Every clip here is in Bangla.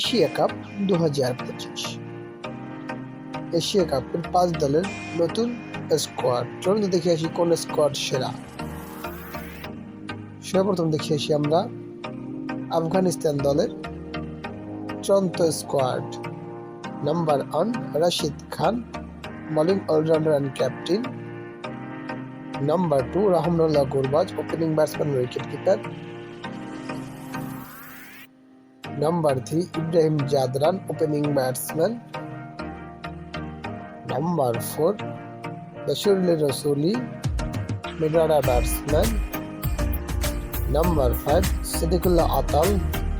এশিয়া কাপ দু হাজার এশিয়া কাপের পাঁচ দলের নতুন স্কোয়াড চলুন দেখে আসি কোন স্কোয়াড সেরা সর্বপ্রথম দেখে আসি আমরা আফগানিস্তান দলের চন্ত squad number one Rashid Khan bowling all rounder and captain number two Rahmanullah Gurbaz opening batsman wicket keeper number three Ibrahim Zadran opening batsman number four Basirul Rasuli mid order batsman number five Sediqullah Atal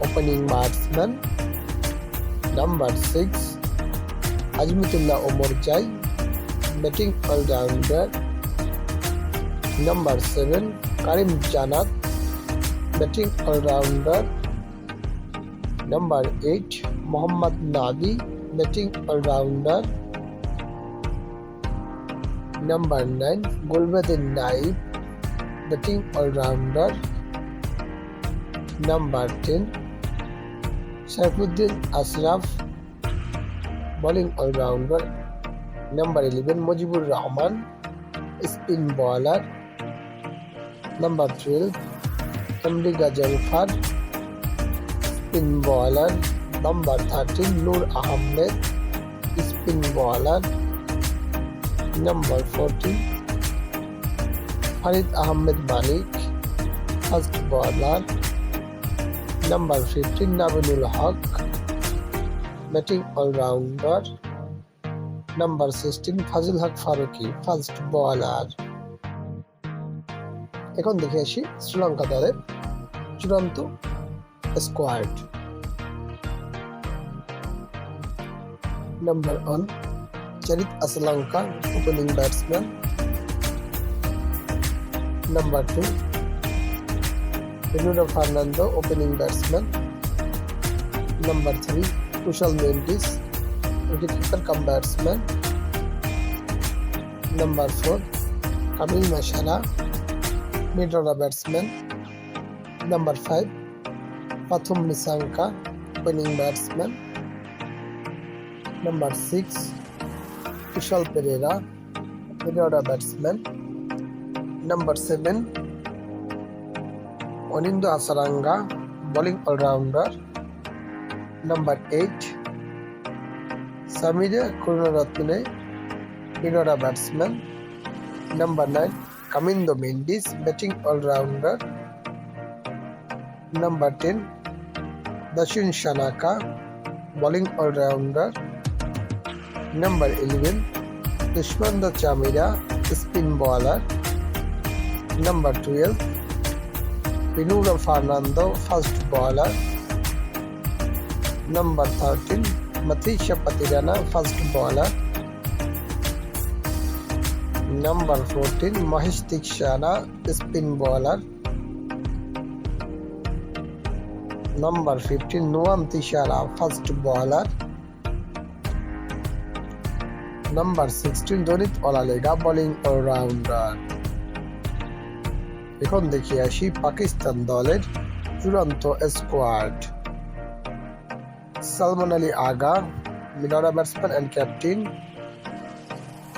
opening batsman number six Azmatullah Omarzai batting all rounder number seven Karim Janat batting all rounder number eight Mohammad Nabi batting all rounder number nine Gulbadin Naib batting all rounder number ten Saifuddin Ashraf bowling all rounder number eleven Mujibur Rahman spin bowler number twelve अमरीका जलफर spin bowler number thirteen Noor Ahmed spin bowler number fourteen Farid Ahmed Malik fast bowler number fifteen Naveenul Haq batting all rounder number sixteen Fazalhaq Farooqi fast bowler এখন দেখে আসি শ্রীলঙ্কা দলের চূড়ান্ত squared. Number 1 Charit Asalanka, opening batsman. Number 2 Renuda Fernando, opening batsman. Number 3 Kushal Mendes, wicketkeeper cum batsman. Number 4 Kamil Mashara, mid-order batsman. Number 5 Pathum Nissanka opening batsman number six Kusal Perera mid order batsman number seven Wanindu Hasaranga bowling all rounder number eight Chamika Karunaratne mid order batsman number nine Kamindu Mendis batting all rounder number ten Dasun Shanaka bowling all rounder number eleven Dushmantha Chameera spin bowler number twelve Binura Fernando fast bowler number thirteen Matheesha Pathirana fast bowler number fourteen Maheesh Theekshana spin bowler number fifteen Nuam Thushara fast bowler Number sixteen Dunith Wellalage bowling all rounder এখন দেখি আসি পাকিস্তান দলের চূড়ান্ত স্কোয়াড সালমান আলী আগা মিনারা batsman and captain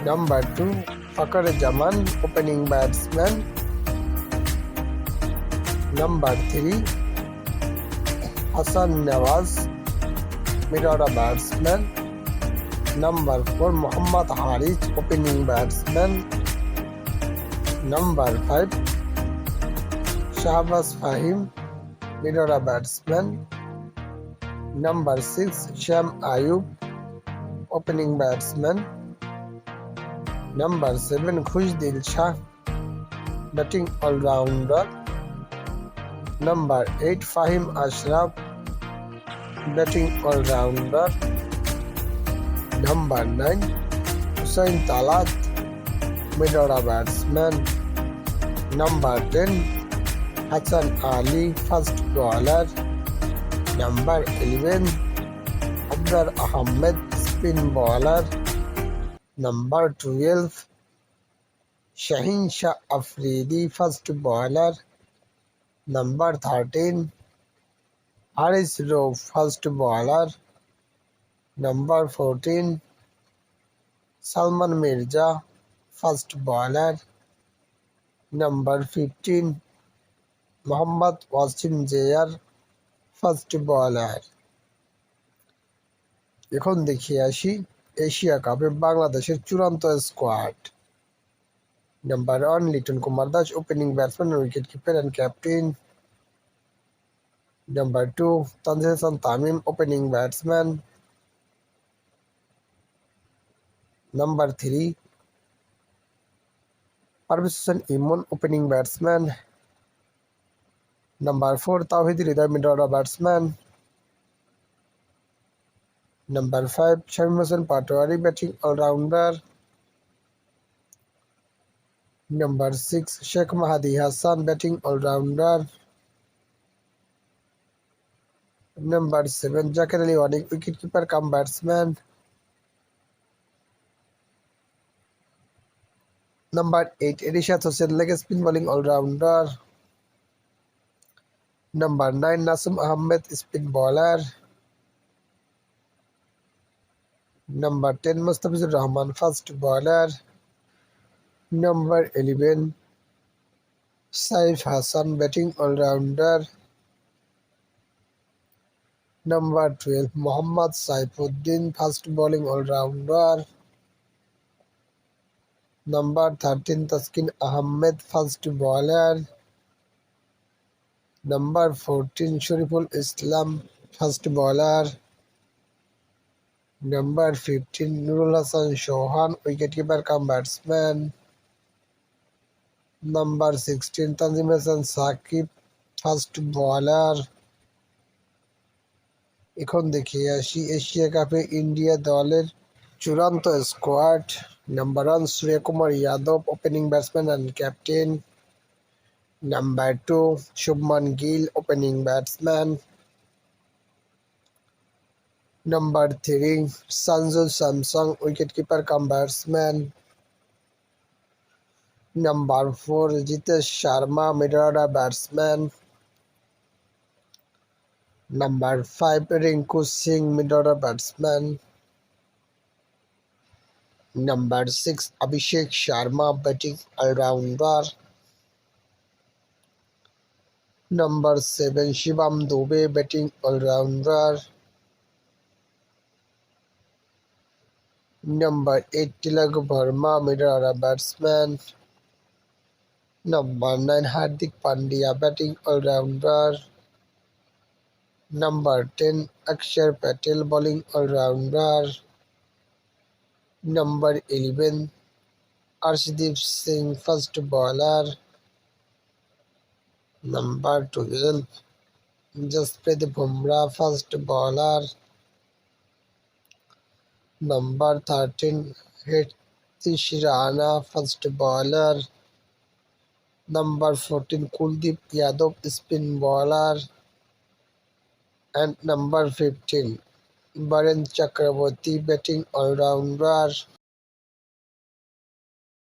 number two Fakhar Zaman opening batsman number three Hasan Nawaz middle batsman number four Mohammad Haris opening batsman number five Shahbaz Fahim middle batsman number six Saim Ayub opening batsman number seven Khushdil Shah batting all rounder number eight Faheem Ashraf batting all rounder number 9 Hussain Talat middle batsman number 10 Hassan Ali first bowler number 11 Abdur Ahmed spin bowler number 12 Shahin Shah Afridi first bowler number 13 Harris Rao, first bowler. Number 14, Salman Mirza, first bowler. Number 15, Muhammad Wasim Jair first bowler. এখন দেখি আসি এশিয়া কাপে বাংলাদেশের চূড়ান্ত squad number one Litton Kumar Das opening batsman wicket keeper and captain Number two, Tanzisan Tamim opening batsman. Number three, Parvez Hussain Imun opening batsman. Number four, Tawhid Rida Midora batsman. Number five, Shamim Hussain Patwari batting all rounder. Number six, Sheikh Mahdi Hassan batting all rounder. Number seven Jaker Ali অনেক wicket keeper cum batsman number eight Rishad Hossain leg spin bowling all rounder number nine Nasum Ahmed spin bowler number ten Mustafizur Rahman fast bowler number eleven Saif Hassan batting all rounder number twelve Mohammad Saifuddin fast bowling all rounder number thirteen Taskin Ahmed fast bowler number fourteen Shoriful Islam fast bowler number fifteen Nurul Hasan Sohan keeper cum batsman number sixteen Tanzim Hasan Shakib fast bowler এখন দেখিয়ে আসি এশিয়া কাপে ইন্ডিয়া দলের চূড়ান্ত squad number one Suryakumar Yadav opening batsman and captain number two Shubman Gill opening batsman Number 3 Sanju Samsung wicketkeeper cum batsman Number 4 Jitesh Sharma middle order batsman number five Rinku Singh mid order batsman number six Abhishek Sharma batting all rounder number seven Shivam Dube batting all rounder number eight Tilak Varma middle order batsman number nine Hardik Pandya batting all rounder number ten Axar Patel bowling all rounder number eleven Arshdeep Singh fast bowler number twelve Jasprit Bumrah fast bowler number thirteen हितिश Rana fast bowler number fourteen Kuldeep Yadav spin bowler and number 15. Baran Chakraborty batting all-rounder